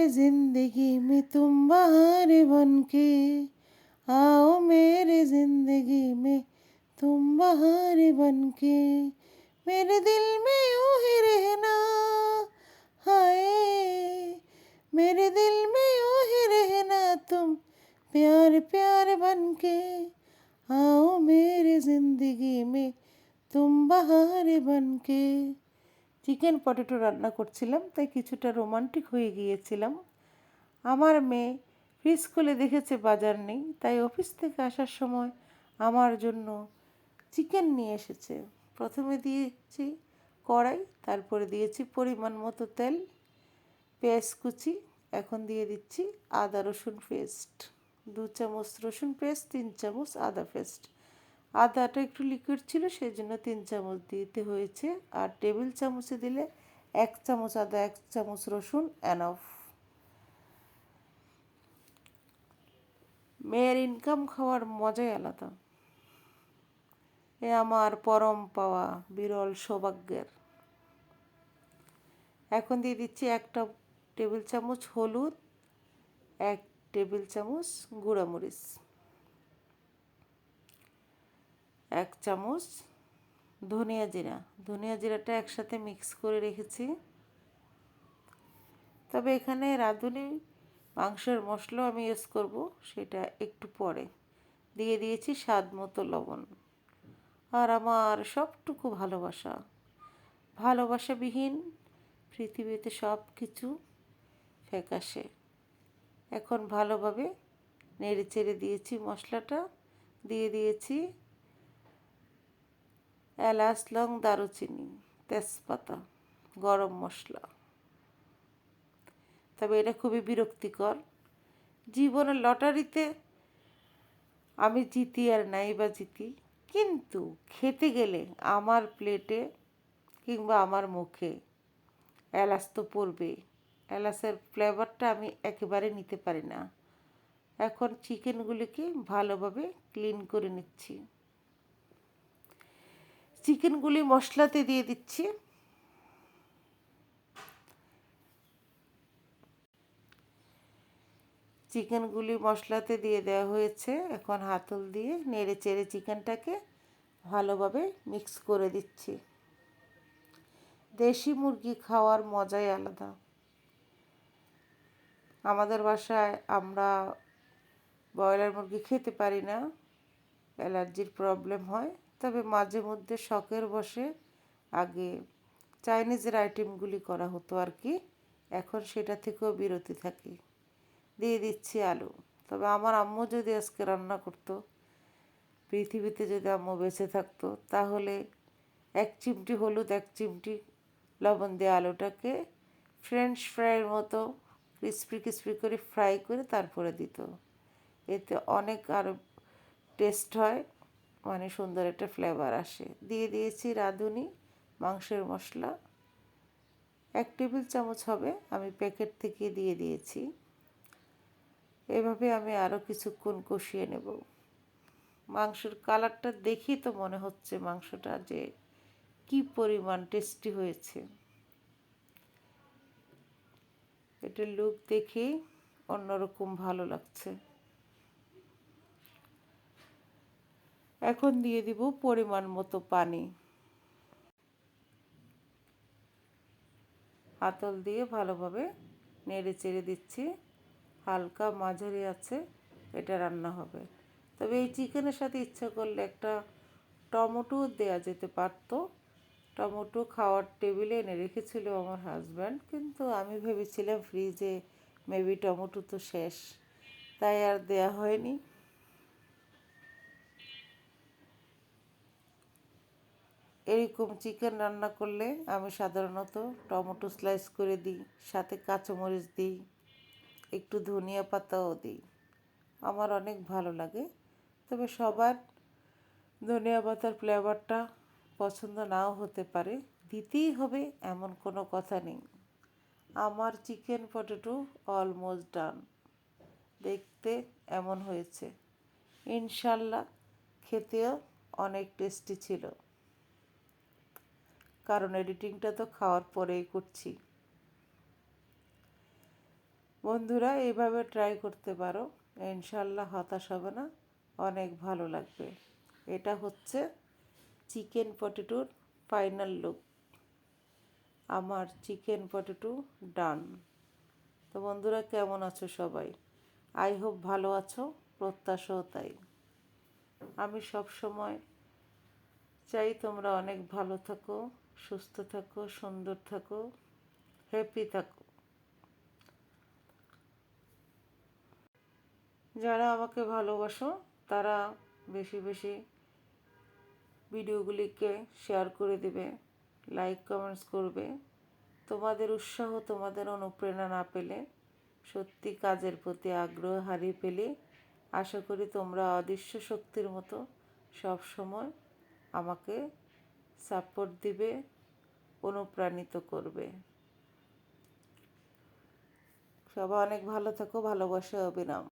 मेरे ज़िंदगी में तुम बहार बन के आओ मेरे ज़िंदगी में तुम बहार बन के। मेरे दिल में यूँ ही रहना, हाय। मेरे दिल में यूँ ही रहना तुम प्यार प्यार बन के आओ मेरे ज़िंदगी में तुम बहार बन के। চিকেন পটেটো রান্না করছিলাম, তাই কিছুটা রোমান্টিক হয়ে গিয়েছিলাম। আমার মেয়ে ফ্রিজ খুলে দেখেছে বাজার নেই, তাই অফিস থেকে আসার সময় আমার জন্য চিকেন নিয়ে এসেছে। প্রথমে দিয়েছি কড়াই, তারপরে দিয়েছি পরিমাণ মতো তেল, পেঁয়াজ কুচি, এখন দিয়ে দিচ্ছি আদা রসুন পেস্ট। দু চামচ রসুন পেস্ট, তিন চামচ আদা পেস্ট। আদাটা একটু লিকুইড ছিল সেই জন্য তিন চামচ দিতে হয়েছে। আর টেবিল চামচে দিলে এক চামচ আদা, এক চামচ রসুন অ্যানফ মেয়ের ইনকাম খাওয়ার মজাই আলাদা। এ আমার পরম পাওয়া, বিরল সৌভাগ্যের। এখন দিয়ে দিচ্ছি একটা টেবিল চামচ হলুদ, এক টেবিল চামচ গুঁড়ামরিচ। এক চামচ ধনিয়া জিরা। ধনিয়া জিরাটা একসাথে মিক্স করে রেখেছি। তবে এখানে রাঁধুনি মাংসের মশলাও আমি ইউজ করব, সেটা একটু পরে। দিয়ে দিয়েছি স্বাদ মতো লবণ। আর আমার সবটুকু ভালোবাসা। ভালোবাসাবিহীন পৃথিবীতে সব কিছু ফ্যাকাশে। এখন ভালোভাবে নেড়ে চেড়ে দিয়েছি মশলাটা। দিয়ে দিয়েছি এলাচ, লং দারুচিনি, তেজপাতা, গরম মশলা। তবে এটা খুবই বিরক্তিকর। জীবনের লটারিতে আমি জিতি আর নাই বা জিতি, কিন্তু খেতে গেলে আমার প্লেটে কিংবা আমার মুখে এলাচ তো পড়বে। এলাচের ফ্লেভারটা আমি একেবারে নিতে পারি না। এখন চিকেনগুলিকে ভালোভাবে ক্লিন করে নিচ্ছি। চিকেনগুলি মশলাতে দিয়ে দিচ্ছি। চিকেনগুলি মশলাতে দিয়ে দেওয়া হয়েছে। এখন হাতল দিয়ে নেড়ে চেড়ে চিকেনটাকে ভালোভাবে মিক্স করে দিচ্ছি। দেশি মুরগি খাওয়ার মজাই আলাদা। আমাদের বাসায় আমরা ব্রয়লার মুরগি খেতে পারি না, অ্যালার্জির প্রবলেম হয়। তবে মাঝে মধ্যে শখের বসে আগে চাইনিজের আইটেমগুলি করা হতো আর কি। এখন সেটা থেকেও বিরতি থাকি। দিয়ে দিচ্ছি আলু। তবে আমার আম্মু যদি আজকে রান্না করতো, পৃথিবীতে যদি আম্মু বেঁচে থাকতো, তাহলে এক চিমটি হলুদ, এক চিমটি লবণ দিয়ে আলুটাকে ফ্রেঞ্চ ফ্রাইয়ের মতো ক্রিসপি ক্রিসপি করে ফ্রাই করে তারপরে দিত। এতে অনেক আরও টেস্ট হয়। মানে সুন্দর একটা ফ্লেভার আসে। দিয়ে দিয়েছি রাঁধুনি, মাংসের মশলা। এক টেবিল চামচ হবে, আমি প্যাকেট থেকে দিয়ে দিয়েছি। এভাবে আমি আরও কিছুক্ষণ কষিয়ে নেব। মাংসের কালারটা দেখি তো মনে হচ্ছে মাংসটা যে কি পরিমাণ টেস্টি হয়েছে। এটার লুক দেখেই অন্যরকম ভালো লাগছে। এখন দিয়ে দিব পরিমাণ মতো পানি। হাতল দিয়ে ভালোভাবে নেড়ে চেড়ে দিচ্ছি। হালকা মাঝারি আছে, এটা রান্না হবে। তবে এই চিকেনের সাথে ইচ্ছা করলে একটা টমেটো দেওয়া যেতে পারতো। টমেটো খাওয়ার টেবিলে এনে রেখেছিল আমার হাজব্যান্ড, কিন্তু আমি ভেবেছিলাম ফ্রিজে মেবি টমেটো তো শেষ। তাই আর দেয়া হয়নি। এরকম চিকেন রান্না করলে আমি সাধারণত টমেটো স্লাইস করে দিই, সাথে কাঁচামরিচ দিই, একটু ধনিয়া পাতাও দিই। আমার অনেক ভালো লাগে। তবে সবার ধনিয়া পাতার ফ্লেভারটা পছন্দ নাও হতে পারে। দিতেই হবে, এমন কোনো কথা নেই। আমার চিকেন পটেটো অলমোস্ট ডান দেখতে এমন হয়েছে। ইনশাল্লাহ খেতেও অনেক টেস্টি ছিল। কারণ এডিটিংটা তো খাওয়ার পরেই করছি। বন্ধুরা, এইভাবে ট্রাই করতে পারো। ইনশাল্লাহ হতাশ হবে না, অনেক ভালো লাগবে। এটা হচ্ছে চিকেন পটেটোর ফাইনাল লুক আমার চিকেন পটেটো ডান তো বন্ধুরা, কেমন আছো সবাই? আই হোপ ভালো আছো, প্রত্যাশাও তাই। আমি সব সময় চাই তোমরা অনেক ভালো থাকো। সুস্থ থাকো, সুন্দর থাকো হ্যাপি থাকো। যারা আমাকে ভালোবাসো, তারা বেশি বেশি ভিডিওগুলিকে শেয়ার করে দেবে লাইক কমেন্টস করবে। তোমাদের উৎসাহ, তোমাদের অনুপ্রেরণা না পেলে, সত্যি কাজের প্রতি আগ্রহ হারিয়ে পেলে আশা করি তোমরা অদৃশ্য শক্তির মতো সব সময় আমাকে সাপোর্ট দিবে অনুপ্রাণিত করবে। সবাই অনেক ভালো থাকো ভালোবাসা অবিরাম